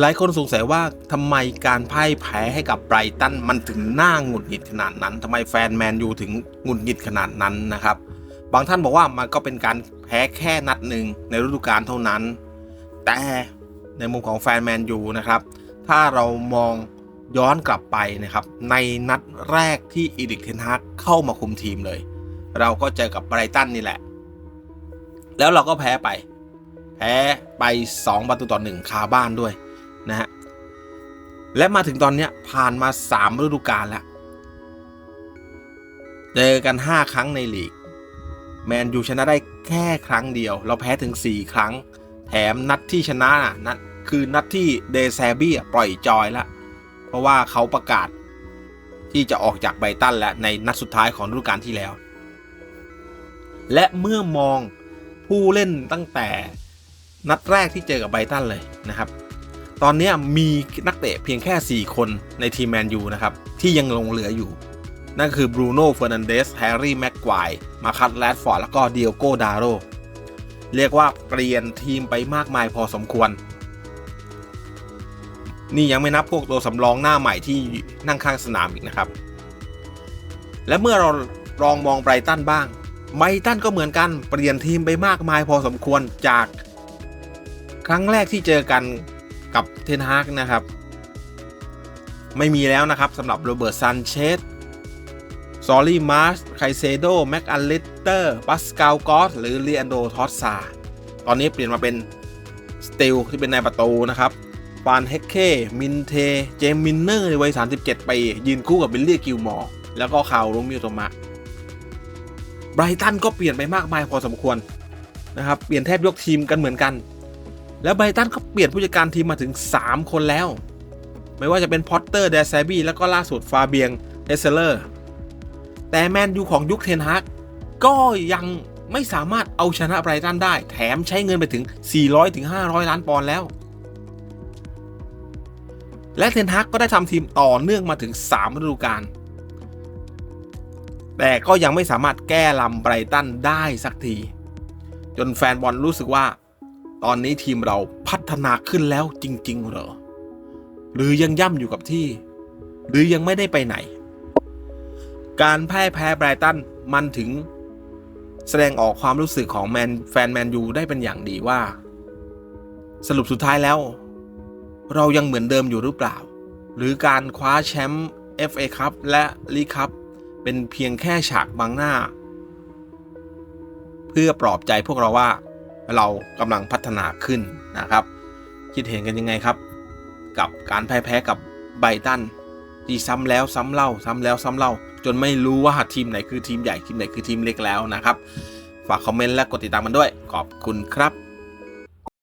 หลายคนสงสัยว่าทำไมการพ่ายแพ้ให้กับไบรตันมันถึงน่าหงุดหงิดขนาดนั้นทำไมแฟนแมนยูถึงหงุดหงิดขนาดนั้นนะครับ บางท่านบอกว่ามันก็เป็นการแพ้แค่นัดหนึ่งในฤดูกาลเท่านั้น แต่ในมุมของแฟนแมนยูนะครับ ถ้าเรามองย้อนกลับไปนะครับ ในนัดแรกที่อีริกเทนฮากเข้ามาคุมทีมเลย เราก็เจอกับไบรตันนี่แหละ แล้วเราก็แพ้ไป แพ้ไป 2 ประตูต่อ1คาบ้านด้วย นะฮะและมาถึงตอนเนี้ยผ่านมา 3 ฤดูกาลแล้วเจอกัน 5 ครั้งในลีก แมนยูชนะได้แค่ครั้งเดียว เราแพ้ถึง 4 ครั้ง แถมนัดที่ชนะน่ะนัดคือนัดที่เดแซบี้ปล่อยจอยละเพราะว่าเขาประกาศที่จะออกจากไบตันแล้วในนัดสุดท้ายของฤดูกาลที่แล้ว และเมื่อมองผู้เล่นตั้งแต่นัดแรกที่เจอกับไบตันเลยนะครับ ตอนนี้มีนักเตะเพียงแค่ 4 คนในทีมแมนยูนะครับ ที่ยังลงเหลืออยู่ นั่นคือบรูโน่เฟอร์นันเดสแฮร์รี่แม็กควายมาคัตแรดฟอร์ดแล้วก็เดียโกดาโรเรียกว่าเปลี่ยนทีมไปมากมายพอสมควร นี่ยังไม่นับพวกตัวสำรองหน้าใหม่ที่นั่งข้างสนามอีกนะครับ และเมื่อเราลองมองไบรตันบ้างไบรตันก็เหมือนกันเปลี่ยนทีมไปมากมายพอสมควรจาก ครั้งแรกที่เจอกัน กับเทนฮากนะครับ ไม่มีแล้วนะครับสำหรับโรเบิร์ตซันเชสซอรี่มาร์สไคเซโดแม็กอัลเลตเตอร์ปัสกาลกอสหรือเลียนโดทอสซาตอนนี้เปลี่ยนมาเป็นสติลที่เป็นนายประตูนะครับฟานเฮกเค มินเท เจมมินเนอร์ในวัย 37 ปี ยืนคู่กับบิลลี่กิลมอร์ แล้วก็คาวโรมิโอโตมะ ไบรตันก็เปลี่ยนไปมากมายพอสมควรนะครับ เปลี่ยนแทบยกทีมกันเหมือนกัน แล้วไบรตันก็เปลี่ยนผู้จัดการทีมมาถึง 3 คนแล้ว ไม่ว่าจะเป็นพอตเตอร์เดซซบี้แล้วก็ล่าสุดฟาเบียงเทสเลอร์ แต่แมนยูของยุคเทนฮากก็ยังไม่สามารถเอาชนะไบรตันได้ แถมใช้เงินไปถึง 400ถึง500 ล้านปอนด์แล้ว และเทนฮากก็ได้ทำทีมต่อเนื่องมาถึง 3 ฤดูกาลแต่ก็ยังไม่สามารถแก้ลำไบรตันได้สักที จนแฟนบอลรู้สึกว่า ตอนนี้ทีมเราพัฒนาขึ้นแล้วจริง ๆ เหรอ หรือยังย่ำอยู่กับที่ หรือยังไม่ได้ไปไหน การพ่ายแพ้ไบรตันมันถึง แสดงออกความรู้สึกของแมนแฟนแมนยูได้เป็นอย่างดีว่า สรุปสุดท้ายแล้ว เรายังเหมือนเดิมอยู่หรือเปล่า หรือการคว้าแชมป์ FA คัพและลีกคัพเป็นเพียงแค่ฉากบังหน้า เพื่อปลอบใจพวกเราว่า เรากำลังพัฒนาขึ้นนะครับ คิดเห็นกันยังไงครับ กับการแพ้แพ้กับไบตันที่ซ้ำแล้วซ้ำเล่า ซ้ำแล้วซ้ำเล่า จนไม่รู้ว่าทีมไหนคือทีมใหญ่ทีมไหนคือทีมเล็กแล้วนะครับ ฝากคอมเมนต์และกดติดตามมันด้วย ขอบคุณครับ